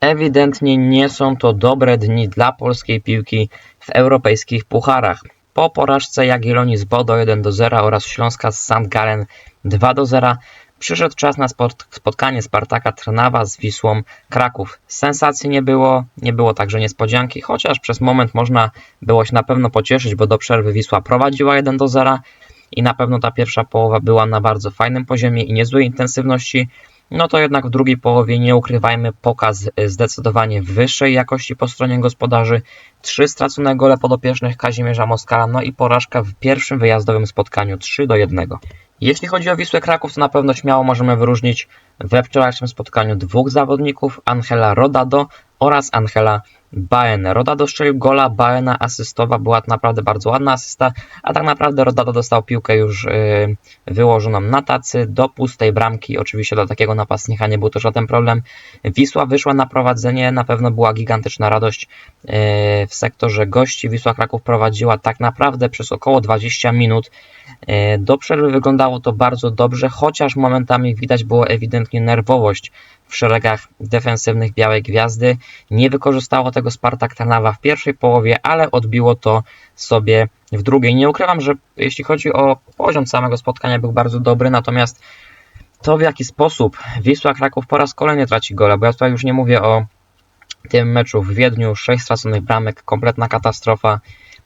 ewidentnie nie są to dobre dni dla polskiej piłki w europejskich pucharach. Po porażce Jagiellonii z Bodo 1 do 0 oraz Śląska z St. Gallen 2 do 0 przyszedł czas na spotkanie Spartaka Trnawa z Wisłą Kraków. Sensacji nie było, nie było także niespodzianki, chociaż przez moment można było się na pewno pocieszyć, bo do przerwy Wisła prowadziła 1 do 0 i na pewno ta pierwsza połowa była na bardzo fajnym poziomie i niezłej intensywności no to jednak w drugiej połowie nie ukrywajmy pokaz zdecydowanie wyższej jakości po stronie gospodarzy. Trzy stracone gole podopiecznych Kazimierza Moskala, no i porażka w pierwszym wyjazdowym spotkaniu 3 do 1. Jeśli chodzi o Wisłę Kraków, to na pewno śmiało możemy wyróżnić we wczorajszym spotkaniu dwóch zawodników, Angela Rodado oraz Angela Baena. Rodado strzelił gola, Baena asystowa, była naprawdę bardzo ładna asysta, a tak naprawdę Rodado dostał piłkę już yy, wyłożoną na tacy do pustej bramki. Oczywiście dla takiego napastnika nie był to żaden problem. Wisła wyszła na prowadzenie, na pewno była gigantyczna radość yy, w sektorze gości. Wisła Kraków prowadziła tak naprawdę przez około 20 minut. Yy, do przerwy wyglądało to bardzo dobrze, chociaż momentami widać było ewidentnie nerwowość w szeregach defensywnych Białej Gwiazdy. Nie wykorzystało tego Spartak Trnawa w pierwszej połowie, ale odbiło to sobie w drugiej. Nie ukrywam, że jeśli chodzi o poziom samego spotkania był bardzo dobry, natomiast to w jaki sposób Wisła Kraków po raz kolejny traci gola, bo ja tutaj już nie mówię o tym meczu w Wiedniu, 6 straconych bramek, kompletna katastrofa.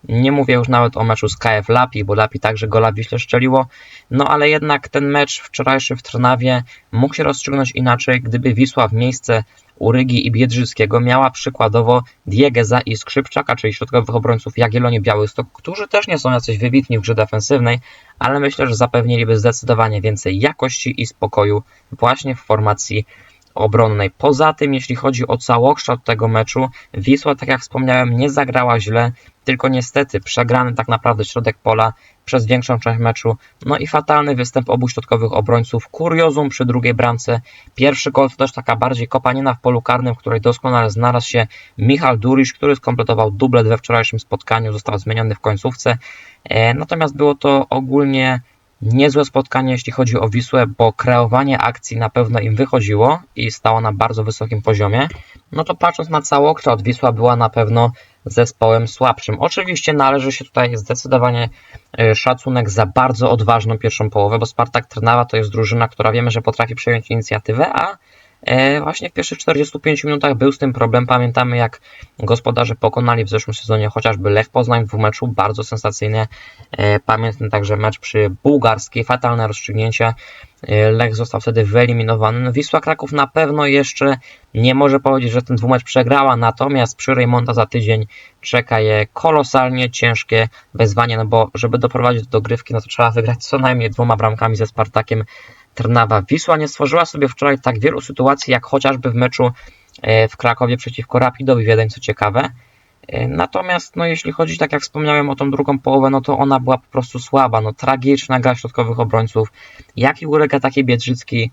Nie mówię już nawet o meczu z KF Lapi, bo Lapi także gola Wiśle szczeliło, no ale jednak ten mecz wczorajszy w Trnawie mógł się rozstrzygnąć inaczej, gdyby Wisła w miejsce Urygi i Biedrzyckiego miała przykładowo Diegeza i Skrzypczaka, czyli środkowych obrońców Jagiellonii Białystok, którzy też nie są jacyś wybitni w grze defensywnej, ale myślę, że zapewniliby zdecydowanie więcej jakości i spokoju właśnie w formacji obronnej. Poza tym, jeśli chodzi o całokształt tego meczu, Wisła, tak jak wspomniałem, nie zagrała źle, tylko niestety przegrany tak naprawdę środek pola przez większą część meczu. No i fatalny występ obu środkowych obrońców. Kuriozum przy drugiej bramce. Pierwszy gol to też taka bardziej kopanina w polu karnym, w której doskonale znalazł się Michał Durisz, który skompletował dublet we wczorajszym spotkaniu, został zmieniony w końcówce. E, natomiast było to ogólnie niezłe spotkanie, jeśli chodzi o Wisłę, bo kreowanie akcji na pewno im wychodziło i stało na bardzo wysokim poziomie. No to patrząc na całokształt, Wisła była na pewno zespołem słabszym. Oczywiście należy się tutaj zdecydowanie e, szacunek za bardzo odważną pierwszą połowę, bo Spartak Trnawa to jest drużyna, która wiemy, że potrafi przejąć inicjatywę, a właśnie w pierwszych 45 minutach był z tym problem. Pamiętamy, jak gospodarze pokonali w zeszłym sezonie chociażby Lech Poznań w dwumeczu, bardzo sensacyjnie. E, pamiętam także mecz przy bułgarskiej, fatalne rozstrzygnięcie. E, Lech został wtedy wyeliminowany. No, Wisła Kraków na pewno jeszcze nie może powiedzieć, że ten dwumecz przegrała, natomiast przy Reymonta za tydzień czeka je kolosalnie ciężkie wezwanie, no bo żeby doprowadzić do dogrywki, no to trzeba wygrać co najmniej dwoma bramkami ze Spartakiem Trnawa. Wisła nie stworzyła sobie wczoraj tak wielu sytuacji, jak chociażby w meczu e, w Krakowie przeciwko Rapidowi Wiedeń, co ciekawe. E, natomiast, no, jeśli chodzi, tak jak wspomniałem o tą drugą połowę, no to ona była po prostu słaba. No, tragiczna gra środkowych obrońców. Jaki ulega taki Biedrzycki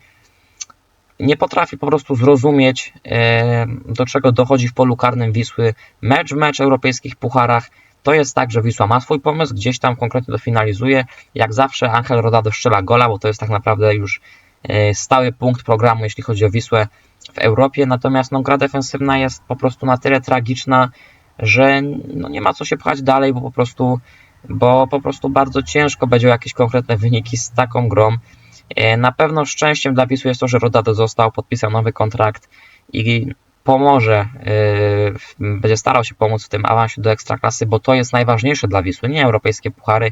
nie potrafi po prostu zrozumieć, e, do czego dochodzi w polu karnym Wisły. Mecz mecz europejskich pucharach to jest tak, że Wisła ma swój pomysł, gdzieś tam konkretnie to finalizuje. Jak zawsze Angel Rodado strzela gola, bo to jest tak naprawdę już e, stały punkt programu, jeśli chodzi o Wisłę w Europie. Natomiast no, gra defensywna jest po prostu na tyle tragiczna, że no, nie ma co się pchać dalej, bo po prostu bo po prostu bardzo ciężko będzie o jakieś konkretne wyniki z taką grą. E, na pewno szczęściem dla Wisły jest to, że Rodado został, podpisał nowy kontrakt i pomoże, yy, będzie starał się pomóc w tym awansie do ekstraklasy, bo to jest najważniejsze dla Wisły. Nie europejskie puchary,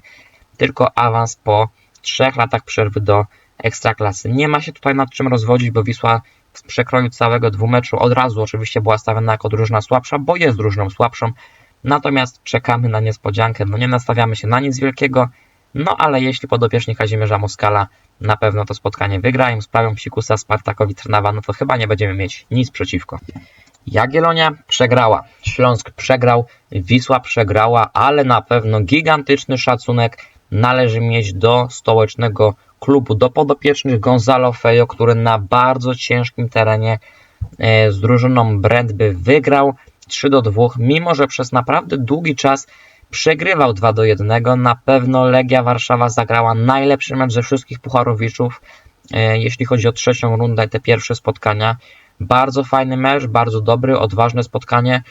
tylko awans po trzech latach przerwy do ekstraklasy. Nie ma się tutaj nad czym rozwodzić, bo Wisła w przekroju całego dwumeczu od razu oczywiście była stawiana jako drużyna słabsza, bo jest drużyną słabszą. Natomiast czekamy na niespodziankę. No nie nastawiamy się na nic wielkiego. No ale jeśli podopieczni Kazimierza Moskala na pewno to spotkanie wygrają, sprawią psikusa Spartakowi Trnawa, no to chyba nie będziemy mieć nic przeciwko. Jagiellonia przegrała, Śląsk przegrał, Wisła przegrała, ale na pewno gigantyczny szacunek należy mieć do stołecznego klubu, do podopiecznych Gonzalo Fejo, który na bardzo ciężkim terenie e, z drużyną Brentby wygrał 3 do 2, mimo że przez naprawdę długi czas Przegrywał 2 do 1. Na pewno Legia Warszawa zagrała najlepszy mecz ze wszystkich pucharowiczów, e, jeśli chodzi o trzecią rundę, te pierwsze spotkania. Bardzo fajny mecz, bardzo dobry, odważne spotkanie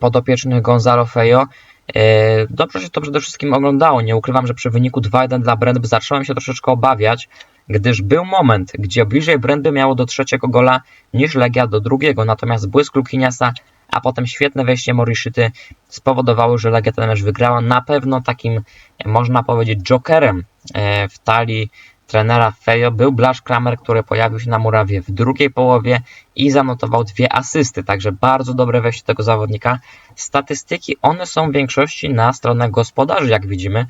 podopiecznych Gonzalo Fejo. E, Dobrze się to przede wszystkim oglądało. Nie ukrywam, że przy wyniku 2-1 dla Brentby zacząłem się troszeczkę obawiać, gdyż był moment, gdzie bliżej Brentby miało do trzeciego gola niż Legia do drugiego. Natomiast błysk Lukiniasa, a potem świetne wejście Moriszyty spowodowały, że Legia ten mecz wygrała. Na pewno takim, e, można powiedzieć, jokerem e, w talii trenera Fejo był Blasz Kramer, który pojawił się na murawie w drugiej połowie i zanotował dwie asysty, także bardzo dobre wejście tego zawodnika. Statystyki, one są w większości na stronę gospodarzy, jak widzimy.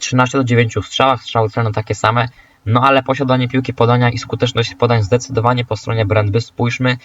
13 do 9 w strzałach, strzały celne takie same, no ale posiadanie piłki podania i skuteczność podań zdecydowanie po stronie Brandby. Spójrzmy,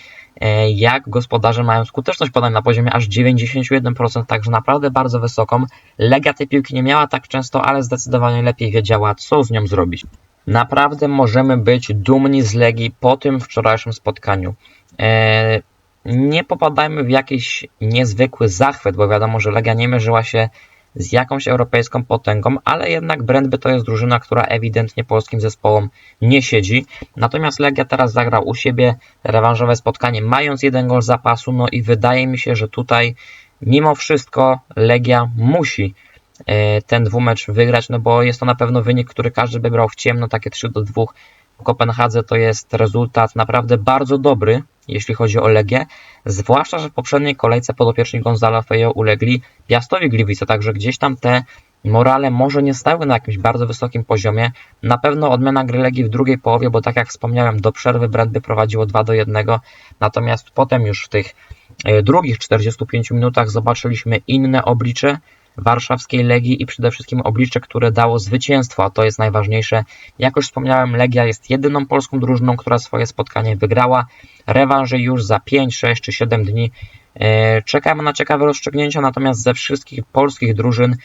e, jak gospodarze mają skuteczność podań na poziomie aż 91%, także naprawdę bardzo wysoką. Legia tej piłki nie miała tak często, ale zdecydowanie lepiej wiedziała, co z nią zrobić. Naprawdę możemy być dumni z Legii po tym wczorajszym spotkaniu. E, Nie popadajmy w jakiś niezwykły zachwyt, bo wiadomo, że Legia nie mierzyła się z jakąś europejską potęgą, ale jednak Brentby to jest drużyna, która ewidentnie polskim zespołom nie siedzi. Natomiast Legia teraz zagrał u siebie rewanżowe spotkanie, mając jeden gol zapasu, no i wydaje mi się, że tutaj mimo wszystko Legia musi e, ten dwumecz wygrać, no bo jest to na pewno wynik, który każdy by brał w ciemno, takie 3 do 2 w Kopenhadze to jest rezultat naprawdę bardzo dobry, jeśli chodzi o Legię, zwłaszcza, że w poprzedniej kolejce podopieczni Gonzalo Fejo ulegli Piastowi Gliwice, także gdzieś tam te morale może nie stały na jakimś bardzo wysokim poziomie. Na pewno odmiana gry Legii w drugiej połowie, bo tak jak wspomniałem, do przerwy Brandby prowadziło 2 do 1, natomiast potem już w tych e, drugich 45 minutach zobaczyliśmy inne oblicze warszawskiej Legii i przede wszystkim oblicze, które dało zwycięstwo, a to jest najważniejsze. Jak już wspomniałem, Legia jest jedyną polską drużyną, która swoje spotkanie wygrała. Rewanże już za 5, 6 czy 7 dni. E, Czekamy na ciekawe rozstrzygnięcia, natomiast ze wszystkich polskich drużyn,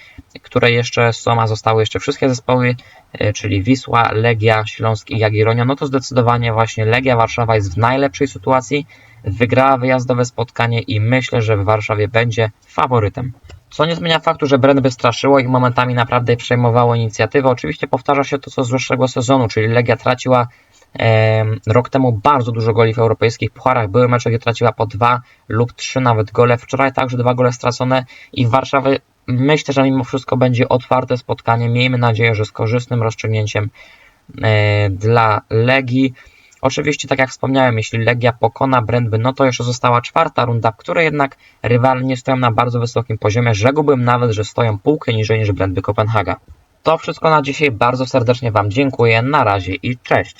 które jeszcze są, a zostały jeszcze wszystkie zespoły, e, czyli Wisła, Legia, Śląsk i Jagiellonia, no to zdecydowanie właśnie Legia Warszawa jest w najlepszej sytuacji. Wygrała wyjazdowe spotkanie i myślę, że w Warszawie będzie faworytem. Co nie zmienia faktu, że Brentby straszyło i momentami naprawdę przejmowało inicjatywę. Oczywiście powtarza się to co z zeszłego sezonu, czyli Legia traciła e, rok temu bardzo dużo goli w europejskich pucharach. Były mecze, gdzie traciła po dwa lub trzy nawet gole. Wczoraj także dwa gole stracone i w Warszawie myślę, że mimo wszystko będzie otwarte spotkanie. Miejmy nadzieję, że z korzystnym rozstrzygnięciem e, dla Legii. Oczywiście, tak jak wspomniałem, jeśli Legia pokona Brentby, no to jeszcze została czwarta runda, w której jednak rywale nie stoją na bardzo wysokim poziomie. Rzekłbym nawet, że stoją półkę niżej niż Brentby Kopenhaga. To wszystko na dzisiaj. Bardzo serdecznie Wam dziękuję. Na razie i cześć.